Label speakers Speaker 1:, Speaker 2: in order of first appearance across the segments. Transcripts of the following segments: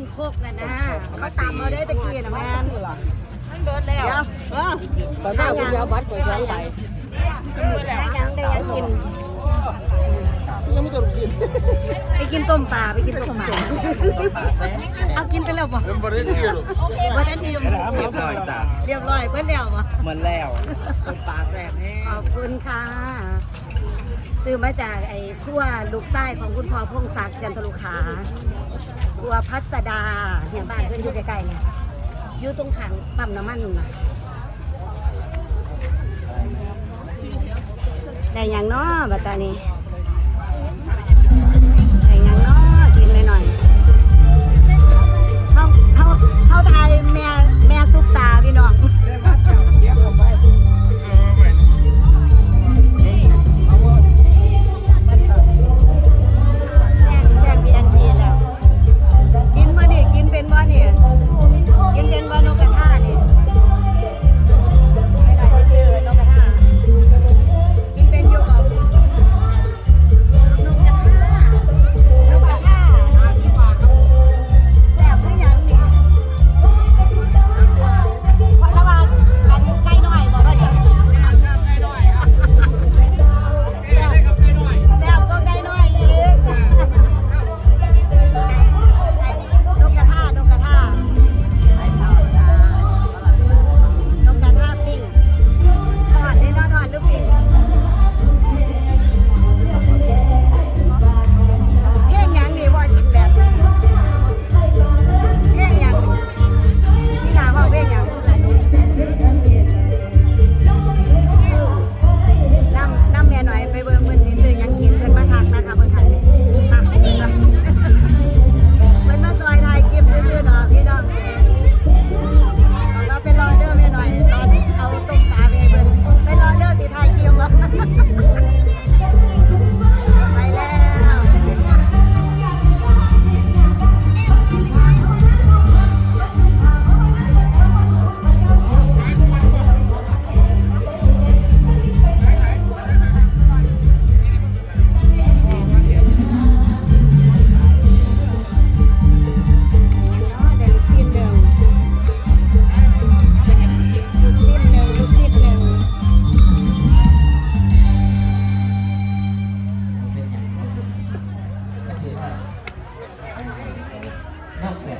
Speaker 1: นโคกน่ะนะเขาตามมาได้ตะกี้นะแม่น
Speaker 2: มันเบิดแล้ว
Speaker 1: เดี๋ยวเออ
Speaker 3: ตอนหน้าคุณยาบัตรไปสองใบ
Speaker 1: ได้ยังได้ยังกิน
Speaker 3: ยังไม่จบสิ้น
Speaker 1: ไปกินต้มปลาไปกินต้มปลาเอากินไปแล้วบ่
Speaker 3: ยังบริสุทธิ์
Speaker 1: บ่ทันอิ่ม
Speaker 4: เรียบร้อยจ้ะ
Speaker 1: เรียบร้อยเพิ่นแล้วบ่
Speaker 4: เหมือนแล้วเป็นปลาแซ่บแห้ง
Speaker 1: ขอบคุณค่ะซื้อมาจากไอ้ครัวลูกไส้ของคุณพ่อพงศักดิ์จันทรุขา ครัวพัสดาเนี่ยบ้านเพื่อนอยู่ใกล้ๆเนี่ยอยู่ตรงขังปั๊มน้ำมันนู่นน่ะได้ยังเนาะบัตานี้ได้ยังเนาะกินไปหน่อยเขาเขาเขาทายแม่แม่ซุปตาพี่น้อง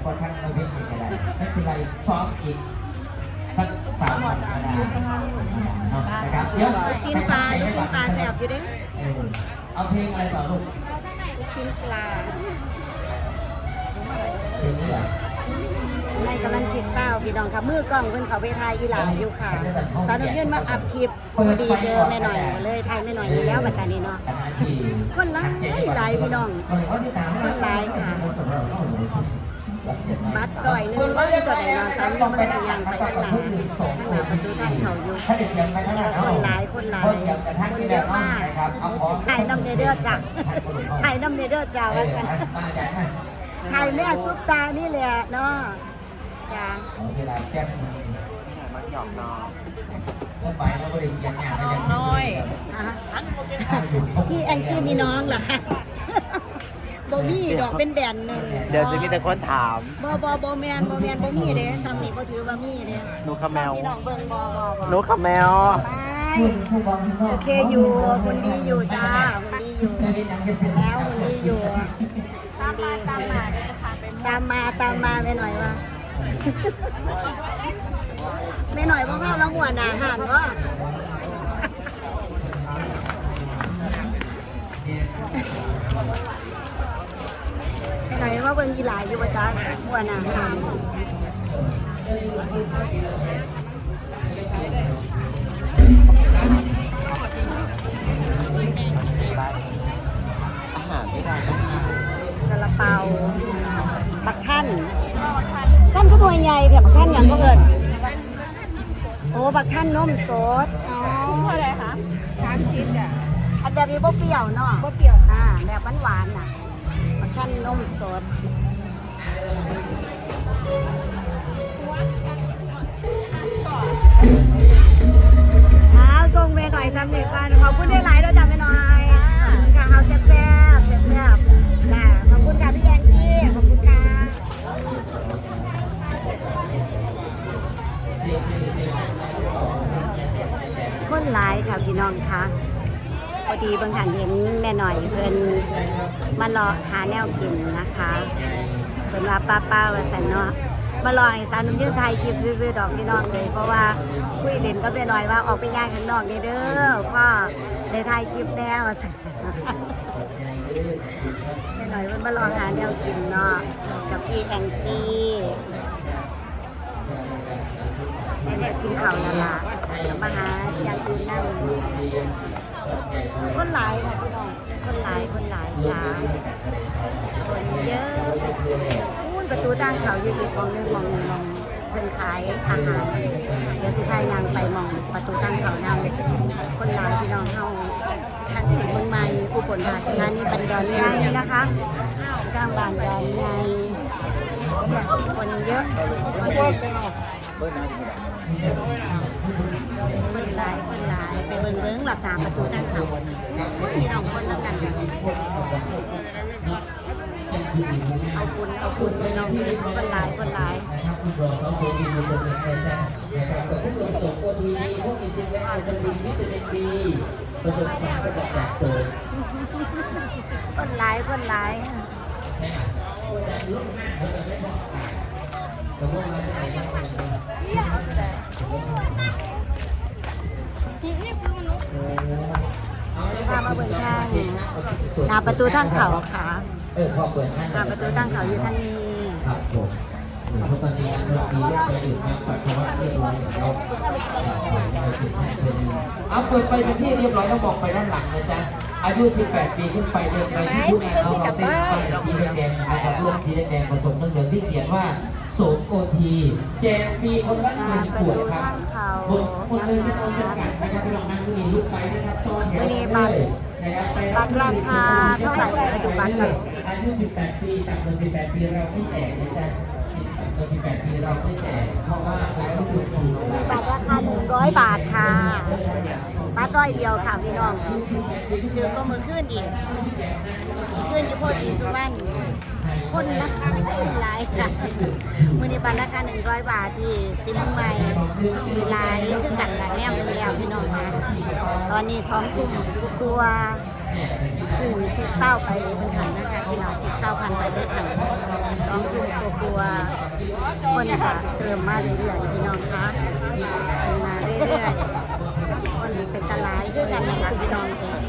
Speaker 1: พอท่านเราเพียงอีกอะไรไม่
Speaker 5: เป็นไรซ้อมอีกสักสามวันก็ได้นะครับเดี๋ยว
Speaker 1: กชิ้นปลากินปลาแซ่บอยู่เด้
Speaker 5: เออเอาเพลงอะไรต่อลูก
Speaker 1: ชิ้นปลา
Speaker 5: เพลงนี้เหรอ
Speaker 1: ในกำลังจิกเศร้าพี่น้องค่ะมือกล้องเพิ่นเขาไปถ่ายอีหลาอยู่ค่ะ สาวน้ำยื่นมาอัพคลิปพอดีเจอแม่หน่อยเลยถ่ายแม่หน่อยอยู่แล้วบัดตานี้เนาะ
Speaker 5: คณะที่
Speaker 1: คนหลายหลายพี่น้องคนหลายค่ะ บัตรร้อยหนึ่งว่าจะได้นอนซ้ำยังไม่ได้ยางไปข้างหลังข้างหลังประตูทางเขาอยู่คนหลายคนหลายคนเยอะมากถ่ายน้ำเนเดอร์จ้ะถ่ายน้ำเนเดอร์จ้ะว่ากันถ่ายแม่ซุปตานี่แหละเนาะจ้า
Speaker 5: เวลาแจ้ง
Speaker 4: มันหยอกน้อง
Speaker 5: เข้าไปแล้วก็เลยยังงานก็ยัง
Speaker 2: น้อย
Speaker 1: อะพี่แองจี้มีน้องเหรอคะโบมี่ดอกเป็นแบนหนึ่ง
Speaker 4: เดี๋ยวจะมีแต่คนถาม
Speaker 1: บอบอบอแมนบอแมนบอมี่เด้ซ้ำนี่บ่ถือว่ามีเด้
Speaker 4: หนูขแมว
Speaker 1: พี่น้องเบิ่งบอบอบอ
Speaker 4: หนูขแมว
Speaker 1: ไปโอเคอยู่คนดีอยู่จ้าคนดีอยู่ แล้วคนดีอยู่
Speaker 2: ตามมาตามมาเดี๋ยวจะพาไป
Speaker 1: ตามมาตามมาไม่หน่อยว่าไม่หน่อยเพราะว่ามาหัวหนาหันว่า ไม่หนว่าเบิ่งกีฬาอยู่ว่าจ้าหัวหนาหัน
Speaker 4: อาหารที่ได้ต้องมา
Speaker 1: ซาลาเปาบักท่านท่านก็หน่วยใหญ่แถบบักท่านอย่างก็เกินโอ้บักท่านนมสดอ๋อ
Speaker 2: เท่าไรคะสามชิ้นจ้ะ
Speaker 1: อันแบบนี้บ่เปรี้ยวเนาะ
Speaker 2: บ่เปรี้ยว
Speaker 1: อ่าแบบหวานๆน่ะ ขั้นนมสดเอาส่งเไนหน่อยสำเร็จกันขอบคุณได้หลายด้วยจ้ะไปหน่อยขอค่ะเฮาแซ่บแซ่บแซ่บจ้ะขอบคุณค่ะพี่แองจี้ขอบคุณค่ะ
Speaker 5: คนหลาย
Speaker 1: ค่ะพี่น้องค่ะ ดีบางหันเห็นแม่หน่อยเพิ่นมารอหาแนวกินนะคะเพิ่นว่าป้าป้าว่าสันเนาะมารอให้สาวนุ่มยืนไทยคลิปซื้อๆดอกพี่น้องเลย เพราะว่าคุยเล่นก็แม่หน่อยว่าออกไปย่างข้างนอกเด้อเด้อพ่อได้ถ่ายคลิปแล้วว่าสันแม่หน่อยเพิ่นมารอหาแนวกินเนาะกับพี่แองจี้กินข้าวล้วล่ะมาหาอย่างอื่นนั่ง คนหลายค่ะพี่น้องคนหลายคนหลายจ้าคนเยอะมุ่นประตูทางเขาอยู่อีกมองหนึงมองหนึงมองเพิ่นขายอาหารเดี๋ยวสิพายางไปมองประตูทางเขานำคนหลายพี่น้องเฮาทางสีเมืองใหม่อุบลราชธานีบันดอนใหญ่นะคะทางบานดอนใหญ่คนเยอะคนหลายคน หลายไปเบิ่งเบิ่งหลับตาประตูทางเขาคนพี่น้องคนละกันกันเอาบุญเอาบุญพี่น้องคนหลายคนหลาย
Speaker 5: ครับคุณรอสองโซดีมีคนเป็นแฟชั่นนะครับแต่ผู้ประสบโอทีดีพวกมีสิ่งแวดล้อจะมีวิตามินบีประสบสารกระบอกจากโซน
Speaker 1: คนหลายคนหลาย
Speaker 5: แต่ว่าเราจะไหนได้
Speaker 1: พามาเบิ่งทางหน้าประตูทางเขาค่ะ
Speaker 5: เออพอเปิดให้
Speaker 1: หน้าประตูทางเขาอยู่ทางนี้
Speaker 5: ครับผมเพราะตอนนี้เรามีเรื่องไปดื่มน้ำปัสสาวะเรียบร้อยแล้วเอาเปิดไปเป็นที่เรียบร้อยแล้วบอกไปด้านหลังนะจ๊ะอายุ 18 ปีขึ้นไปเดินไปที่ผู้แอนเอาเราเต้นไปสีแดงๆนะครับร่วมสีแดงๆผสมน้ำเหลืองที่เขียนว่าโสมโอทีแจกฟรีคนละหนึ่งขวดครับหมดหมดเลยที่ต้องจำกัดนะครับพี่น้องนั่งที่นี่ลุกไปนะครับต้อนแถวเลยนะครับไป
Speaker 1: บัตรราคาเท่าไหร่ปัจจุบันค่ะ
Speaker 5: อายุ 18 ปีต่ำกว่า18 ปีเราไม่แจกนะจ๊ะต่ำกว่า18 ปีเราไม่แจกเพราะว่าแล้วถูกถูก
Speaker 1: บัตรราคา100 บาทค่ะบัตรร้อยเดียวค่ะพี่น้องคือก็มือขึ้นอีกขึ้นอยู่โพธิสุวรรณ คนละหลายค่ะมือนี้บัตรราคา100บาทที่ซิมใหม่สิหลายคือกันละแนมหนึ่งแล้วพี่น้องค่ะตอนนี้สองทุ่มทุกตัวถึงเช็คเศร้าไปเป็นขันนะคะกีฬาเช็คเศร้าพันไปเป็นขันสองทุ่มกลัวคนค่ะเริ่มมาเรื่อยๆพี่น้องคะมาเรื่อยๆคนเป็นตลายด้วยกันนะคะพี่น้องเอง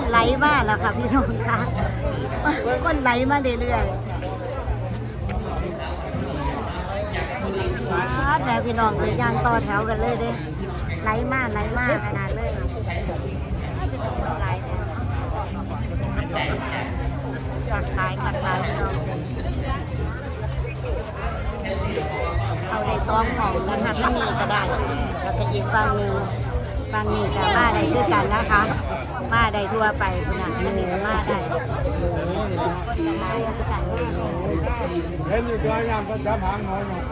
Speaker 3: น
Speaker 1: ไหลมาแล้วค่ะพี่น้องคะคนไหลมาเรื่อยๆแม่พี่น้องเลยยางต่อแถวกันเลยเด้ไหลมาไหลมาขนาดเลยไหลเนี่ยกักขายกักขายพี่น้องเลยเอาได้ซ้อมของนะคะที่นี่ก็ได้แล้วก็อีกฝั่งหนึ่ง ฝั่งนี้ก็มาได้คือกันนะคะ มาได้ทั่วไปคุณน่ะนี่นี่มาได้มาได้
Speaker 3: เห็นอยู่ตัวงามก็จับหางน้อยหน่อย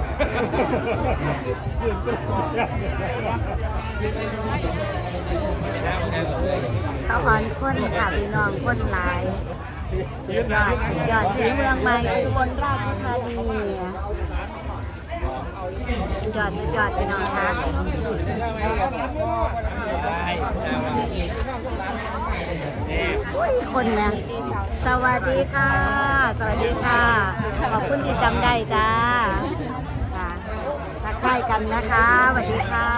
Speaker 1: เขาอ่อนคนค่ะพี่น้องคนหลายสุดยอดสุดยอดสีเมืองใหม่อุบลราชธานี สุดยอดสุดยอดพี่น้องคะอุ้ยคนแม่สวัสดีค่ะ สวัสดีค่ะ ขอบคุณที่จำได้จ้าทักทายกันนะคะสวัสดีค่ะ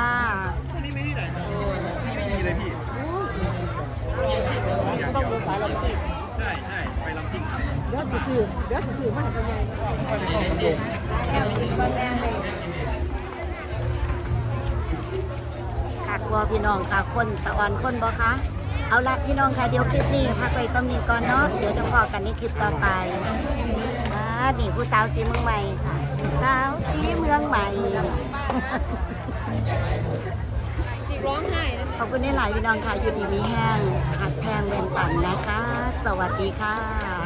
Speaker 3: ต้องดูสายลำซิ่งใช่ใช่ไปลำซิ่ง
Speaker 2: เดี๋ยวสิถือเดี๋ยวสิถือมาให้กันให
Speaker 1: ค่ะกลัวพี่น้องค่ะ คนสะออนคนบ่คะเอาละพี่น้องค่ะเดี๋ยวคลิปนี้พักไปสำนีก่อนเนาะเดี๋ยวจะพอกันในคลิปต่อไปอ่านี่ผู้สาวสีเมืองใหม่ค่ะ สาวสีเมืองใหม่
Speaker 2: สิร้องไห้เลย
Speaker 1: ขอบคุณในหลายๆพี่น้องค่ะอยู่ดีมีแห้งหักแพงเวียนปั่นนะคะ สวัสดีค่ะ